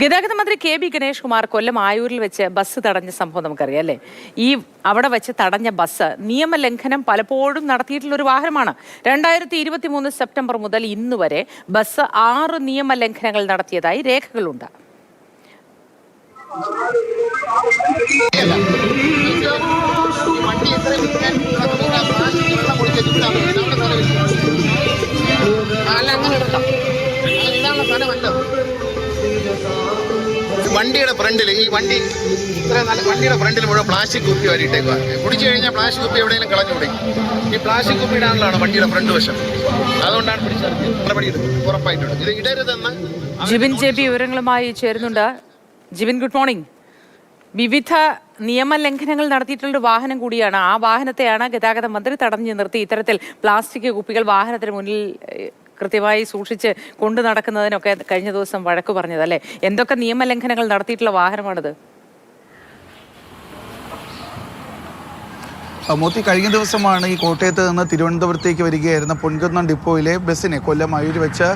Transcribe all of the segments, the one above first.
ഗതാഗത മന്ത്രി K B Ganesh Kumar Kollam ആയൂരിൽ വെച്ച് ബസ് തടഞ്ഞ സംഭവം നമുക്കറിയാം അല്ലേ? ഈ അവിടെ വെച്ച് തടഞ്ഞ ബസ് നിയമലംഘനം പലപ്പോഴും നടത്തിയിട്ടുള്ള ഒരു വാഹനമാണ്. രണ്ടായിരത്തി ഇരുപത്തി മൂന്ന് സെപ്റ്റംബർ മുതൽ ഇന്ന് വരെ ബസ് ആറ് നിയമലംഘനങ്ങൾ നടത്തിയതായി രേഖകളുണ്ട്. വണ്ടിയുടെ ഫ്രണ്ടിൽ ഈ വണ്ടി ഇത്ര നല്ല വണ്ടിയുടെ ഫ്രണ്ടിൽ മുഴുവൻ പ്ലാസ്റ്റിക് കുപ്പി വരിയിട്ടേക്കുക കുടിച്ചു കഴിഞ്ഞാൽ പ്ലാസ്റ്റിക് കുപ്പി എവിടെയെങ്കിലും കളഞ്ഞു കൊടുക്കും ഈ പ്ലാസ്റ്റിക് കുപ്പി ഇടാനുള്ളതാണ് വണ്ടിയുടെ ഫ്രണ്ട് വശം. അതുകൊണ്ടാണ് പിടിച്ചത് നടപടിയെടുക്കും ഉറപ്പായിട്ടുണ്ട് ഇത് ഇടരുതെന്ന് ജിബിൻ ജെ ബി വിവരങ്ങളുമായി ചേരുന്നുണ്ട്. ജിബിൻ ഗുഡ് മോർണിംഗ് വിവിധ നിയമലംഘനങ്ങൾ നടത്തിയിട്ടുള്ള ഒരു വാഹനം കൂടിയാണ്. ആ വാഹനത്തെയാണ് ഗതാഗത മന്ത്രി തടഞ്ഞു നിർത്തി. ഇത്തരത്തിൽ പ്ലാസ്റ്റിക് കുപ്പികൾ വാഹനത്തിന് മുന്നിൽ കൃത്യമായി സൂക്ഷിച്ച് കൊണ്ടു നടക്കുന്നതിനൊക്കെ കഴിഞ്ഞ ദിവസം വഴക്ക് പറഞ്ഞത് അല്ലേ എന്തൊക്കെ നിയമലംഘനങ്ങൾ നടത്തിയിട്ടുള്ള വാഹനമാണിത്? മോത്തി കഴിഞ്ഞ ദിവസമാണ് ഈ കോട്ടയത്ത് നിന്ന് തിരുവനന്തപുരത്തേക്ക് വരികയായിരുന്ന പൊൻകുന്നം ഡിപ്പോയിലെ ബസ്സിനെ കൊല്ലം അയൂര് വെച്ച്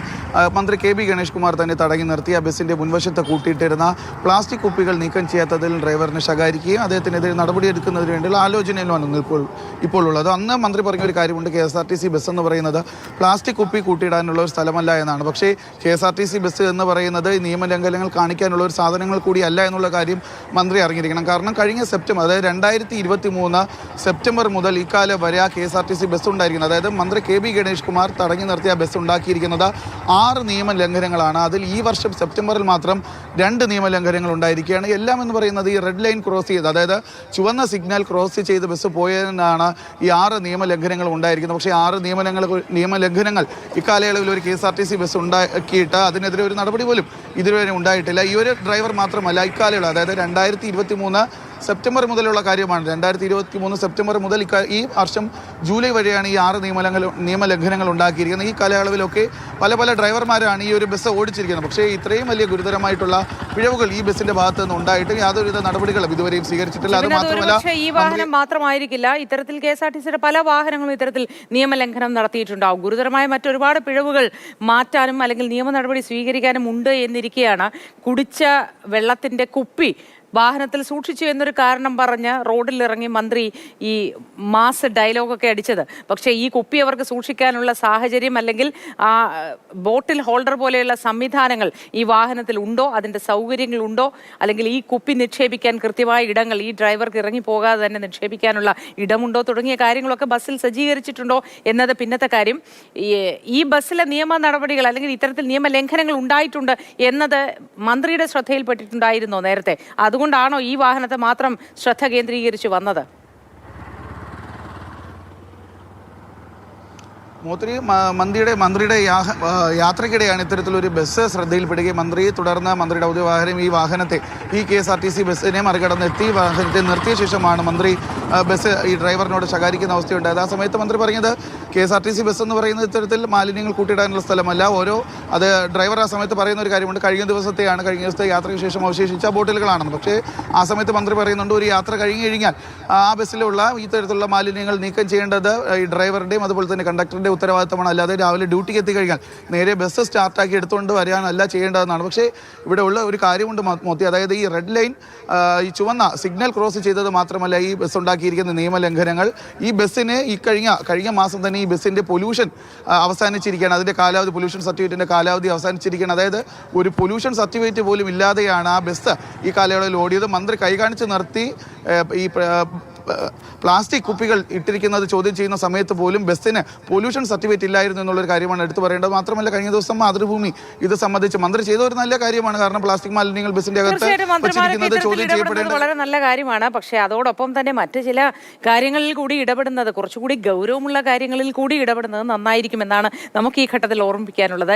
മന്ത്രി കെ ബി ഗണേഷ് കുമാർ തന്നെ തടങ്ങി നിർത്തി. ആ ബസ്സിന്റെ മുൻവശത്ത് കൂട്ടിയിട്ടിരുന്ന പ്ലാസ്റ്റിക് കുപ്പികൾ നീക്കം ചെയ്യാത്തതിൽ ഡ്രൈവറിനെ ശകാരിക്കുകയും അദ്ദേഹത്തിനെതിരെ നടപടിയെടുക്കുന്നതിന് വേണ്ടിയുള്ള ആലോചനയിലുമാണ് ഇപ്പോൾ ഇപ്പോൾ ഉള്ളത്. അന്ന് മന്ത്രി പറഞ്ഞ ഒരു കാര്യമുണ്ട് K S R T C bus എന്ന് പറയുന്നത് പ്ലാസ്റ്റിക് കുപ്പി കൂട്ടിയിടാനുള്ള ഒരു സ്ഥലമല്ല എന്നാണ്. പക്ഷേ K S R T C bus എന്ന് പറയുന്നത് നിയമലംഘനങ്ങൾ കാണിക്കാനുള്ള ഒരു സാധനങ്ങൾ കൂടിയല്ല എന്നുള്ള കാര്യം മന്ത്രി അറിഞ്ഞിരിക്കണം. കാരണം കഴിഞ്ഞ സെപ്റ്റംബർ അതായത് രണ്ടായിരത്തി ഇരുപത്തി മൂന്ന് സെപ്റ്റംബർ മുതൽ ഇക്കാലം വരെ ആ K S R T C bus ഉണ്ടായിരിക്കുന്നത്. അതായത് മന്ത്രി കെ ബി ഗണേഷ് കുമാർ തടഞ്ഞു നിർത്തിയ ബസ് ഉണ്ടാക്കിയിരിക്കുന്നത് ആറ് നിയമ ലംഘനങ്ങളാണ് അതിൽ ഈ വർഷം സെപ്റ്റംബറിൽ മാത്രം രണ്ട് നിയമ ലംഘനങ്ങൾ ഉണ്ടായിരിക്കുകയാണ്. എല്ലാം എന്ന് പറയുന്നത് ഈ റെഡ് ലൈൻ ക്രോസ് ചെയ്ത് അതായത് ചുവന്ന സിഗ്നൽ ക്രോസ് ചെയ്ത് ബസ് പോയതിനാണ് ഈ ആറ് നിയമ ലംഘനങ്ങൾ ഉണ്ടായിരിക്കുന്നത്. പക്ഷേ ആറ് നിയമലംഘനങ്ങൾ നിയമലംഘനങ്ങൾ ഇക്കാലയളവിൽ ഒരു K S R T C bus ഉണ്ടാക്കിയിട്ട് അതിനെതിരെ ഒരു നടപടി പോലും ഇതുവരെ ഉണ്ടായിട്ടില്ല. ഈ ഒരു ഡ്രൈവർ മാത്രമല്ല ഇക്കാലയളവ് അതായത് രണ്ടായിരത്തി ഇരുപത്തി മൂന്ന് സെപ്റ്റംബർ മുതലുള്ള കാര്യമാണ്. രണ്ടായിരത്തി ഇരുപത്തി മൂന്ന് സെപ്റ്റംബർ മുതൽ ഈ വർഷം ജൂലൈ വരെയാണ് ഈ ആറ് നിയമലംഘന നിയമലംഘനങ്ങൾ ഉണ്ടാക്കിയിരിക്കുന്നത്. ഈ കാലയളവിലൊക്കെ പല പല ഡ്രൈവർമാരാണ് ഈ ഒരു ബസ് ഓടിച്ചിരിക്കുന്നത്. പക്ഷേ ഇത്രയും വലിയ ഗുരുതരമായിട്ടുള്ള പിഴവുകൾ ഈ ബസ്സിന്റെ ഭാഗത്ത് നിന്ന് ഉണ്ടായിട്ടും യാതൊരുവിധ നടപടികളും ഇതുവരെയും സ്വീകരിച്ചിട്ടില്ല. അത് മാത്രമല്ല ഈ വാഹനം മാത്രമായിരിക്കില്ല. ഇത്തരത്തിൽ കെ എസ് ആർ ടി സിയുടെ പല വാഹനങ്ങളും ഇത്തരത്തിൽ നിയമലംഘനം നടത്തിയിട്ടുണ്ടാവും. ഗുരുതരമായ മറ്റൊരുപാട് പിഴവുകൾ മാറ്റാനും അല്ലെങ്കിൽ നിയമ നടപടി സ്വീകരിക്കാനും ഉണ്ട് എന്നിരിക്കെയാണ് കുടിച്ച വെള്ളത്തിന്റെ കുപ്പി വാഹനത്തിൽ സൂക്ഷിച്ചു എന്നൊരു കാരണം പറഞ്ഞ് റോഡിലിറങ്ങി മന്ത്രി ഈ മാസ് ഡയലോഗൊക്കെ അടിച്ചത്. പക്ഷേ ഈ കുപ്പി അവർക്ക് സൂക്ഷിക്കാനുള്ള സാഹചര്യം അല്ലെങ്കിൽ ആ ബോട്ടിൽ ഹോൾഡർ പോലെയുള്ള സംവിധാനങ്ങൾ ഈ വാഹനത്തിൽ ഉണ്ടോ? അതിന്റെ സൗകര്യങ്ങളുണ്ടോ അല്ലെങ്കിൽ ഈ കുപ്പി നിക്ഷേപിക്കാൻ കൃത്യമായ ഇടങ്ങൾ ഈ ഡ്രൈവർക്ക് ഇറങ്ങി പോകാതെ തന്നെ നിക്ഷേപിക്കാനുള്ള ഇടമുണ്ടോ? തുടങ്ങിയ കാര്യങ്ങളൊക്കെ ബസ്സിൽ സജ്ജീകരിച്ചിട്ടുണ്ടോ എന്നത് പിന്നത്തെ കാര്യം. ഈ- ബസ്സിലെ നിയമ നടപടികൾ അല്ലെങ്കിൽ ഇത്തരത്തിൽ നിയമലംഘനങ്ങൾ ഉണ്ടായിട്ടുണ്ട് എന്നത് മന്ത്രിയുടെ ശ്രദ്ധയിൽപ്പെട്ടിട്ടുണ്ടായിരുന്നോ നേരത്തെ? അതുകൊണ്ടാണോ ഈ വാഹനത്തെ മാത്രം ശ്രദ്ധ കേന്ദ്രീകരിച്ച് വന്നത്? മൂത്രി മന്ത്രിയുടെ മന്ത്രിയുടെ യാത്രയ്ക്കിടെയാണ് ഇത്തരത്തിലൊരു ബസ് ശ്രദ്ധയിൽപ്പെടുകയും മന്ത്രി തുടർന്ന് മന്ത്രിയുടെ ഔദ്യോഗിക ഈ വാഹനത്തെ ഈ K S R T C ബസ്സിനെ മറികടന്ന് എത്തി വാഹനത്തെ നിർത്തിയ ശേഷമാണ് മന്ത്രി ബസ് ഈ ഡ്രൈവറിനോട് ശകാരിക്കുന്ന അവസ്ഥയുണ്ടായത്. ആ സമയത്ത് മന്ത്രി പറഞ്ഞത് K S R T C bus എന്ന് പറയുന്നത് ഇത്തരത്തിൽ മാലിന്യങ്ങൾ കൂട്ടിയിടാനുള്ള സ്ഥലമല്ല. ഓരോ അത് ഡ്രൈവർ ആ സമയത്ത് പറയുന്ന ഒരു കാര്യമുണ്ട്. കഴിഞ്ഞ ദിവസത്തെയാണ് കഴിഞ്ഞ ദിവസത്തെ യാത്രയ്ക്ക് ശേഷം അവശേഷിച്ച ബോട്ടിലുകളാണെന്ന്. പക്ഷേ ആ സമയത്ത് മന്ത്രി പറയുന്നുണ്ട് ഒരു യാത്ര കഴിഞ്ഞു കഴിഞ്ഞാൽ ആ ബസ്സിലുള്ള ഇത്തരത്തിലുള്ള മാലിന്യങ്ങൾ നീക്കം ചെയ്യേണ്ടത് ഈ ഡ്രൈവറുടെയും അതുപോലെ തന്നെ കണ്ടക്ടറിന്റെ ഉത്തരവാദിത്തമാണ്. അല്ലാതെ രാവിലെ ഡ്യൂട്ടിക്ക് എത്തിക്കഴിഞ്ഞാൽ നേരെ ബസ് സ്റ്റാർട്ടാക്കി എടുത്തുകൊണ്ട് വരാനല്ല ചെയ്യേണ്ടതെന്നാണ്. പക്ഷേ ഇവിടെ ഉള്ള ഒരു കാര്യമുണ്ട് കൊണ്ട് മോത്തി. അതായത് ഈ റെഡ് ലൈൻ ഈ ചുവന്ന സിഗ്നൽ ക്രോസ് ചെയ്തത് മാത്രമല്ല ഈ ബസ് ഉണ്ടാക്കിയിരിക്കുന്ന നിയമലംഘനങ്ങൾ. ഈ ബസ്സിന് ഈ കഴിഞ്ഞ കഴിഞ്ഞ മാസം തന്നെ ഈ ബസ്സിന്റെ പൊല്യൂഷൻ അവസാനിച്ചിരിക്കുകയാണ്. അതിന്റെ കാലാവധി പൊല്യൂഷൻ സർട്ടിഫിക്കറ്റിന്റെ കാലാവധി അവസാനിച്ചിരിക്കുകയാണ്. അതായത് ഒരു പൊല്യൂഷൻ സർട്ടിഫിക്കറ്റ് പോലും ഇല്ലാതെയാണ് ആ ബസ് ഈ കാലയളവിൽ ഓടിയത്. മന്ത്രി കൈകാണിച്ച് നിർത്തി ഈ പ്ലാസ്റ്റിക് കുപ്പികൾ ഇട്ടിരിക്കുന്നത് ചോദ്യം ചെയ്യുന്ന സമയത്ത് പോലും ബസ്സിന് പൊല്യൂഷൻ സർട്ടിഫിക്കറ്റ് ഇല്ലായിരുന്നു എന്നുള്ളൊരു കാര്യമാണ് എടുത്തു പറയേണ്ടത്. മാത്രമല്ല കഴിഞ്ഞ ദിവസം മാതൃഭൂമി ഇത് സംബന്ധിച്ച് മന്ത്രി ചെയ്ത ഒരു നല്ല കാര്യമാണ്. കാരണം പ്ലാസ്റ്റിക് മാലിന്യങ്ങൾ ബസ്സിന്റെ അകത്ത് ചോദ്യം ചെയ്യപ്പെടേണ്ടത് വളരെ നല്ല കാര്യമാണ്. പക്ഷേ അതോടൊപ്പം തന്നെ മറ്റു ചില കാര്യങ്ങളിൽ കൂടി ഇടപെടുന്നത് കുറച്ചുകൂടി ഗൗരവമുള്ള കാര്യങ്ങളിൽ കൂടി ഇടപെടുന്നത് നന്നായിരിക്കും എന്നാണ് നമുക്ക് ഈ ഘട്ടത്തിൽ ഓർമ്മിപ്പിക്കാനുള്ളത്.